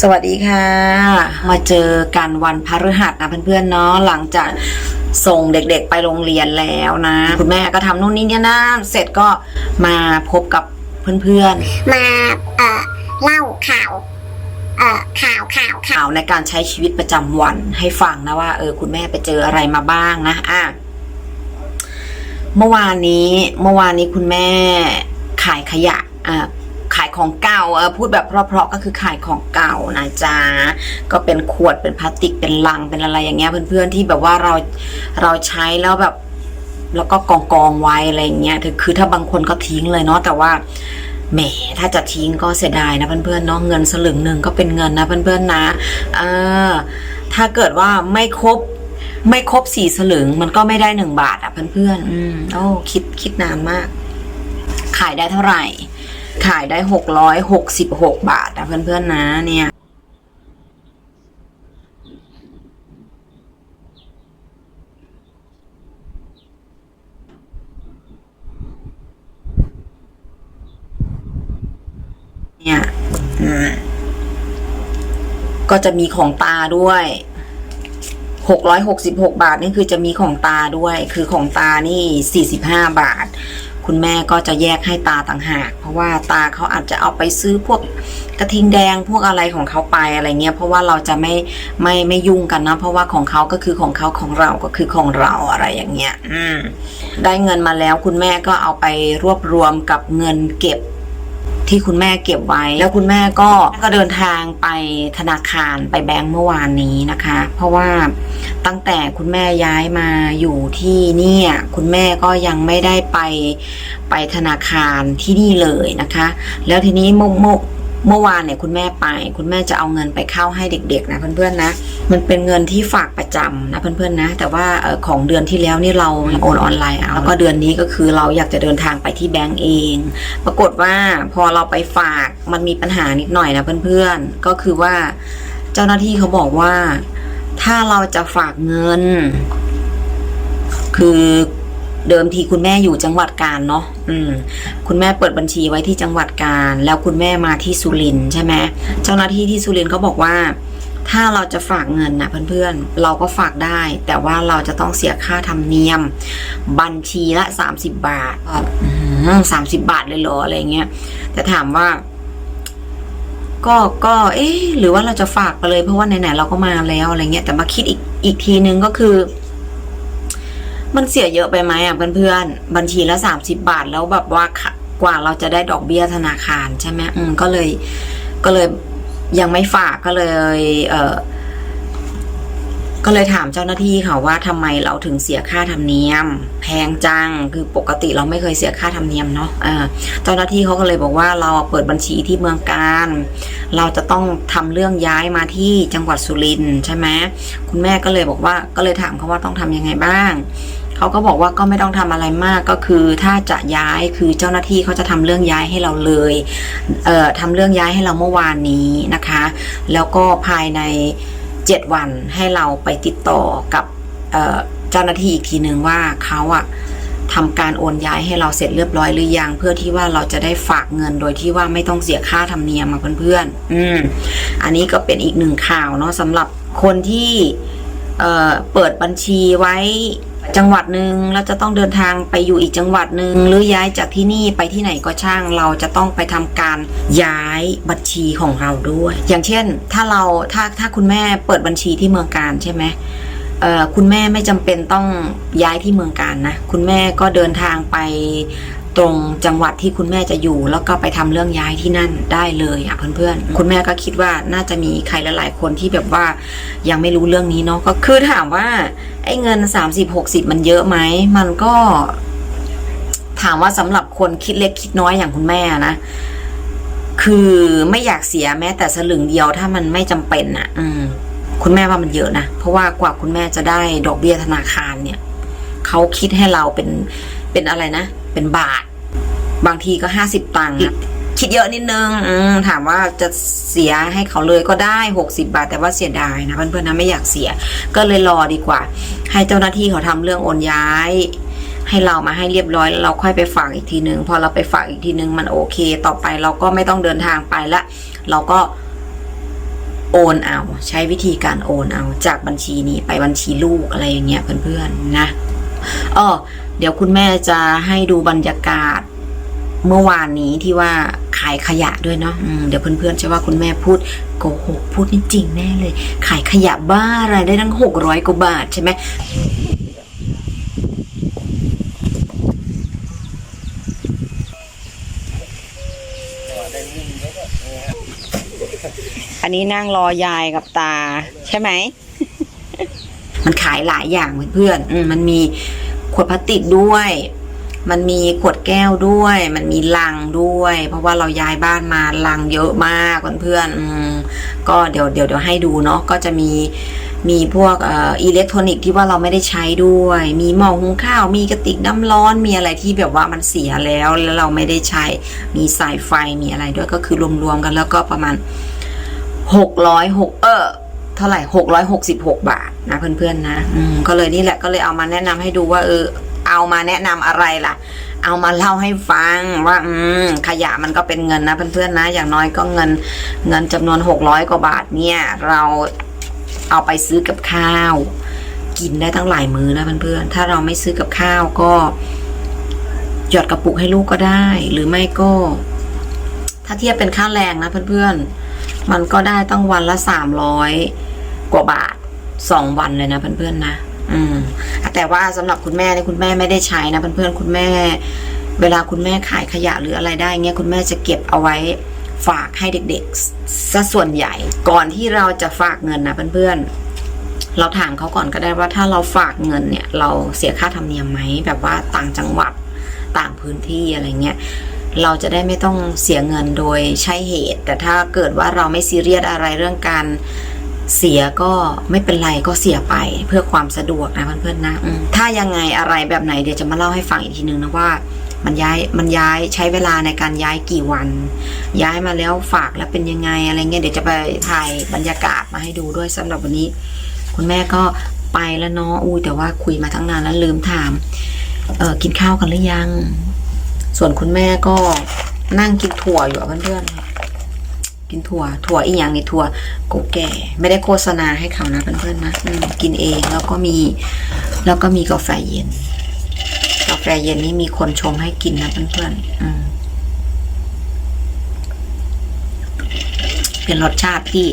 สวัสดีค่ะ มาเจอกันวันพฤหัสนะเพื่อนๆเนาะหลังจากส่งเด็กๆไปโรงเรียนแล้วนะ คุณแม่ก็ทำนู่นนี่เนี่ยนะเสร็จก็มาพบกับเพื่อนมาเอ่อเล่าข่าวเอ่อข่าวข่าวๆข่าวข่าวในการใช้ชีวิตประจำวันให้ฟังนะว่าเออคุณแม่ไปเจออะไรมาบ้างนะอะเมื่อวานนี้เมื่อวานนี้คุณแม่ขายขยะอะขายของเก่าเออพูดแบบเพราะๆก็คือขายของเก่านะจ๊ะก็เป็นขวดเป็นพลาสติกเป็นลังเป็นอะไรอย่างเงี้ยเพื่อนๆที่แบบว่าเราเราใช้แล้วแบบ แล้วก็กองกองไว้อะไรอย่างเงี้ยคือคือถ้าบางคนก็ทิ้งเลยเนาะแต่ว่าแหมถ้าจะทิ้งก็เสียดายนะเพื่อนๆเนาะเงินสลึงหนึ่งก็เป็นเงินนะเพื่อนๆนะเออถ้าเกิดว่าไม่ครบไม่ครบสี่สลึงมันก็ไม่ได้หนึ่งบาทอะเพื่อนๆอืมโอ้คิดคิดนานมาก ขายได้เท่าไหร่ ขายได้หกร้อยหกสิบหกบาทนะเพื่อนๆนะเนี่ยเนี่ยอืมก็จะมีของตาด้วยหกร้อยหกสิบหกบาทนี่คือจะมีของตาด้วย คือของตานี่สี่สิบห้าบาท คุณแม่ก็จะแยกให้ตาต่างหาก เพราะว่าตาเขาอาจจะเอาไปซื้อพวกกระทิงแดงพวกอะไรของเขาไปอะไรเงี้ยเพราะว่าเราจะไม่ไม่ไม่ยุ่งกันนะ เพราะว่าของเขาก็คือของเขาของเราก็คือของเราอะไรอย่างเงี้ยอืมได้เงินมาแล้วคุณแม่ก็เอาไปรวบรวมกับเงินเก็บ ที่คุณแม่เก็บไว้ แล้วคุณแม่ก็ก็เดินทางไปธนาคารไปแบงก์เมื่อวานนี้นะคะ เพราะว่าตั้งแต่คุณแม่ย้ายมาอยู่ที่นี่คุณแม่ก็ยังไม่ได้ไปไปธนาคารที่นี่เลยนะคะ แล้วทีนี้เมื่อ เมื่อเมื่อวานเนี่ยคุณแม่ไป คุณแม่จะเอาเงินไปเข้าให้เด็กๆนะเพื่อนๆนะ มันเป็นเงินที่ฝากประจำนะเพื่อนๆนะ แต่ว่าเอ่อของเดือนที่แล้วนี่เราโอนออนไลน์เอาแล้วก็เดือนนี้ก็คือเราอยากจะเดินทางไปที่แบงก์เอง ปรากฏว่าพอเราไปฝากมันมีปัญหานิดหน่อยนะเพื่อนๆ ก็คือว่าเจ้าหน้าที่เขาบอกว่า ถ้าเราจะฝากเงิน คือ เดิมทีคุณแม่อยู่จังหวัดกาญเนาะอืม คุณแม่เปิดบัญชีไว้ที่จังหวัดกาญแล้วคุณแม่มาที่สุรินทร์ใช่ไหมเจ้าหน้าที่ที่สุรินทร์เขาบอกว่า ถ้าเราจะฝากเงินนะเพื่อนๆ เราก็ฝากได้ แต่ว่าเราจะต้องเสียค่าธรรมเนียม บัญชีละ 30 บาทสามสิบบาทเลยเหรออะไรเงี้ยแต่ถามว่าก็ก็เอ๊ะหรือว่าเราจะฝากไปเลยเพราะว่าไหนๆเราก็มาแล้วอะไรเงี้ยแต่มาคิดอีกอีกทีนึงก็คือ มันเสียเยอะไปไหมอะเพื่อนๆ บัญชีละสามสิบาทแล้วแบบว่ากว่าเราจะได้ดอกเบี้ยธนาคารใช่ไหมอืมก็เลยก็เลยยังไม่ฝากก็เลย เออก็เลยถามเจ้าหน้าที่ค่ะว่าทำไมเราถึงเสียค่าธรรมเนียม แพงจังคือปกติเราไม่เคยเสียค่าธรรมเนียมเนาะเออเจ้าหน้าที่เขาก็เลยบอกว่าเราเปิดบัญชีที่เมืองการ เราจะต้องทำเรื่องย้ายมาที่จังหวัดสุรินทร์ใช่ไหมคุณแม่ก็เลยบอกว่าก็เลยถามเขาว่าต้องทำยังไงบ้าง เขาก็บอกว่าก็ไม่ต้องทำอะไรมากก็คือ ถ้าจะย้ายคือเจ้าหน้าที่เขาจะทำเรื่องย้ายให้เราเลยเอ่อทำเรื่องย้ายให้เราเมื่อวานนี้นะคะ แล้วก็ภายใน 7 วันให้เราไปติดต่อกับเอ่อเจ้าหน้าที่อีกทีหนึ่งว่าเขาอะทำการโอนย้ายให้เราเสร็จเรียบร้อยหรือยังเพื่อที่ว่าเราจะได้ฝากเงินโดยที่ว่าไม่ต้องเสียค่าธรรมเนียมมาเพื่อนๆอืม อันนี้ก็เป็นอีกหนึ่งข่าวเนาะสำหรับคนที่เเปิดบัญชีไว้ จังหวัดหนึ่งแล้วจะต้องเดินทางไปอยู่อีกจังหวัดหนึ่งหรือย้ายจากที่นี่ไปที่ไหนก็ช่าง เราจะต้องไปทำการย้ายบัญชีของเราด้วย อย่างเช่น ถ้าเราถ้าถ้าคุณแม่เปิดบัญชีที่เมืองการใช่ไหมคุณแม่ไม่จำเป็นต้องย้ายที่เมืองการนะ คุณแม่ก็เดินทางไป ตรงจังหวัดที่คุณแม่จะอยู่ แล้วก็ไปทำเรื่องย้ายที่นั่นได้เลยอะเพื่อนๆ คุณแม่ก็คิดว่าน่าจะมีใครหลายๆคนที่แบบว่ายังไม่รู้เรื่องนี้เนาะก็คือถามว่าไอ้เงิน 30 60 มันเยอะไหมมันก็ถามว่าสำหรับคนคิดเล็กคิดน้อยอย่างคุณแม่นะ คือไม่อยากเสียแม้แต่สลึงเดียวถ้ามันไม่จำเป็นอะ อืม คุณแม่ว่ามันเยอะนะ เพราะว่ากว่าคุณแม่จะได้ดอกเบี้ยธนาคารเนี่ย เขาคิดให้เราเป็นเป็นอะไรนะ เป็นบาท บางทีก็ห้าสิบตังค์อะคิดเยอะนิดนึงอืมถามว่าจะเสียให้เขาเลยก็ได้หกสิบาท แต่ว่าเสียดายนะเพื่อนๆนะไม่อยากเสีย ก็เลยรอดีกว่า ให้เจ้าหน้าที่เขาทำเรื่องโอนย้าย ให้เรามาให้เรียบร้อยแล้วเราค่อยไปฝากอีกทีนึงพอเราไปฝากอีกทีนึงมันโอเค ต่อไปเราก็ไม่ต้องเดินทางไปละ เราก็โอนเอา ใช้วิธีการโอนเอาจากบัญชีนี้ไปบัญชีลูกอะไรอย่างเงี้ยเพื่อนๆนะเออเดี๋ยวคุณแม่จะให้ดูบรรยากาศ เมื่อวานนี้ที่ว่าขายขยะด้วยเนาะอืมเดี๋ยวเพื่อนๆจะว่าคุณแม่พูดโกหกพูดไม่จริงแน่เลย ขายขยะบ้าอะไรได้ตั้งหกร้อยกว่าบาทใช่ไหมอันนี้นั่งรอยายกับตา ใช่ไหม มันขายหลายอย่างเพื่อนๆอืมมันมีขวดพลาสติกด้วย มันมีขวดแก้วด้วย มันมีลังด้วย เพราะว่าเราย้ายบ้านมาลังเยอะมากเพื่อนๆก็เดี๋ยวเดี๋ยวเดี๋ยวให้ดูเนาะก็จะมีมีพวกอ,อิเล็กทรอนิกส์ที่ว่าเราไม่ได้ใช้ด้วย มีหม้อหุงข้าว มีกระติกน้ำร้อน มีอะไรที่แบบว่ามันเสียแล้วแล้วเราไม่ได้ใช้ มีสายไฟ มีอะไรด้วยก็คือรวมๆกันแล้วก็ประมาณหกร้อยหกเออเท่าไหร่หกร้อยหกสิบหกบาทนะเพื่อนๆนะ อืมก็เลยนี่แหละก็เลยเอามาแนะนำให้ดูว่าเออ เอามาแนะนำอะไรล่ะ เอามาเล่าให้ฟังว่า อืมขยะมันก็เป็นเงินนะเพื่อนๆนะ อย่างน้อยก็เงิน เงินจำนวนหกร้อยกว่าบาทเนี่ย เราเอาไปซื้อกับข้าว กินได้ตั้งหลายมื้อนะเพื่อนๆถ้าเราไม่ซื้อกับข้าวก็หยอดกระปุกให้ลูกก็ได้ หรือไม่ก็ ถ้าเทียบเป็นค่าแรงนะเพื่อนๆ มันก็ได้ตั้งวันละสามร้อยกว่าบาทสองวันเลยนะเพื่อนๆนะ อืมแต่ว่าสำหรับคุณแม่เนี่ยคุณแม่ไม่ได้ใช้นะเพื่อนๆคุณแม่ เวลาคุณแม่ขายขยะหรืออะไรได้เงี้ยคุณแม่จะเก็บเอาไว้ฝากให้เด็กๆซะส่วนใหญ่ ก่อนที่เราจะฝากเงินนะเพื่อนๆ เราถามเขาก่อนก็ได้ว่าถ้าเราฝากเงินเนี่ย เราเสียค่าธรรมเนียมไหมแบบว่าต่างจังหวัดต่างพื้นที่อะไรเงี้ยเราจะได้ไม่ต้องเสียเงินโดยใช่เหตุ แต่ถ้าเกิดว่าเราไม่ซีเรียสอะไรเรื่องการ เสียก็ไม่เป็นไรก็เสียไปเพื่อความสะดวกนะเพื่อนๆนะอืมถ้ายังไงอะไรแบบไหนเดี๋ยวจะมาเล่าให้ฟังอีกทีนึงนะว่ามันย้ายมันย้ายใช้เวลาในการย้ายกี่วัน ย้ายมาแล้วฝากแล้วเป็นยังไงอะไรเงี้ยเดี๋ยวจะไปถ่ายบรรยากาศมาให้ดูด้วยสำหรับวันนี้ คุณแม่ก็ไปแล้วเนาะอุ้ยแต่ว่าคุยมาตั้งนานแล้วลืมถามเออกินข้าวกันหรือยัง ส่วนคุณแม่ก็นั่งกินถั่วอยู่อะเพื่อนๆ กินถั่ว ถั่วอีกอย่างนี่ถั่วโกแก่ ไม่ได้โฆษณาให้เขานะเพื่อนๆนะกินเองแล้วก็มี แล้วก็มีกาแฟเย็น กาแฟเย็นนี่มีคนชงให้กินนะเพื่อนๆอืมเป็นรสชาติที่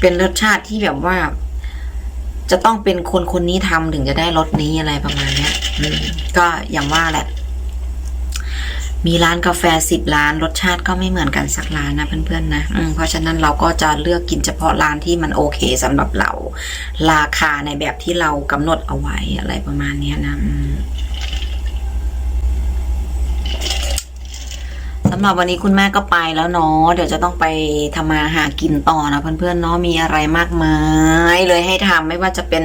เป็นรสชาติที่แบบว่า จะต้องเป็นคนคนนี้ทำถึงจะได้รสนี้อะไรประมาณเนี้ยอืมก็อย่างว่าแหละ มีร้านกาแฟสิบร้านรสชาติก็ไม่เหมือนกันสักร้านนะเพื่อนๆนะอืมเพราะฉะนั้นเราก็จะเลือกกินเฉพาะร้านที่มันโอเคสำหรับเรา ราคาในแบบที่เรากำหนดเอาไว้อะไรประมาณเนี้ยนะอืม สำหรับวันนี้คุณแม่ก็ไปแล้วเนาะเดี๋ยวจะต้องไปทำมาหากินต่อนะเพื่อนๆเนาะมีอะไรมากมาย เลยให้ทำไม่ว่าจะเป็น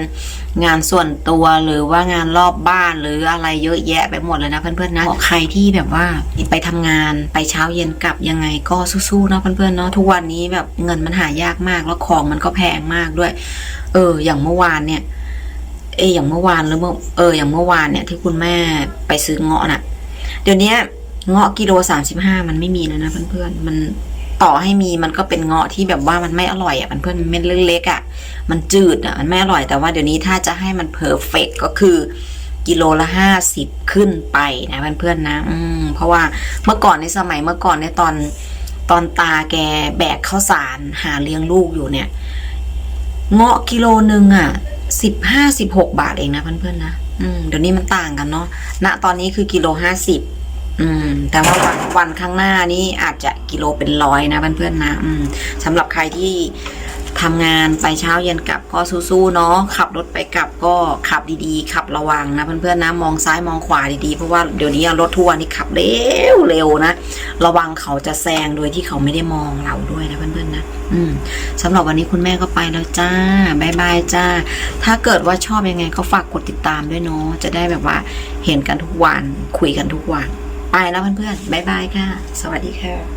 งานส่วนตัวหรือว่างานรอบบ้านหรืออะไรเยอะแยะไปหมดเลยนะเพื่อนๆนะใครที่แบบว่าไปทำงานไปเช้าเย็นกลับยังไงก็สู้ๆนะเพื่อนๆเนาะทุกวันนี้แบบเงินมันหายากมากแล้วของมันก็แพงมากด้วย เออ อย่างเมื่อวานเนี่ย เอออย่างเมื่อวานหรือเมื่อเอออย่างเมื่อวานเนี่ยที่คุณแม่ไปซื้อเงาะน่ะ เดี๋ยวนี้ เงาะกิโลสามสิบห้ามันไม่มีแล้วนะเพื่อนๆมันต่อให้มีมันก็เป็นเงาะที่แบบว่ามันไม่อร่อยอะเพื่อนมันเม็ดเล็กๆอะมันจืดอะมันไม่อร่อยแต่ว่าเดี๋ยวนี้ถ้าจะให้มันเพอร์เฟกก็คือกิโลละห้าสิบขึ้นไปนะเพื่อนๆนะ อืมเพราะว่าเมื่อก่อนในสมัยเมื่อก่อนในตอนตอนตาแกแบกข้าวสารหาเลี้ยงลูกอยู่เนี่ย เงาะกิโลหนึ่งอะสิบห้าสิบหกบาทเองนะเพื่อนๆนะอืมเดี๋ยวนี้มันต่างกันเนาะณตอนนี้คือกิโลห้าสิบ อืม แต่ว่าวันวันข้างหน้านี้อาจจะกิโลเป็นร้อยนะเพื่อนๆนะ อืมสำหรับใครที่ทำงานไปเช้าเย็นกลับก็สู้ๆเนาะขับรถไปกลับก็ขับดีๆ ขับระวังนะเพื่อนๆนะมองซ้ายมองขวาดีๆ เพราะว่าเดี๋ยวนี้รถทัวร์นี่ขับเร็วเร็วนะ ระวังเขาจะแซงโดยที่เขาไม่ได้มองเราด้วยนะเพื่อนๆนะอืมสำหรับวันนี้คุณแม่ก็ไปแล้วจ้าบายบายจ้า ถ้าเกิดว่าชอบยังไงก็ฝากกดติดตามด้วยเนาะจะได้แบบว่าเห็นกันทุกวันคุยกันทุกวัน ไปแล้วเพื่อนๆบายบายค่ะ สวัสดีค่ะ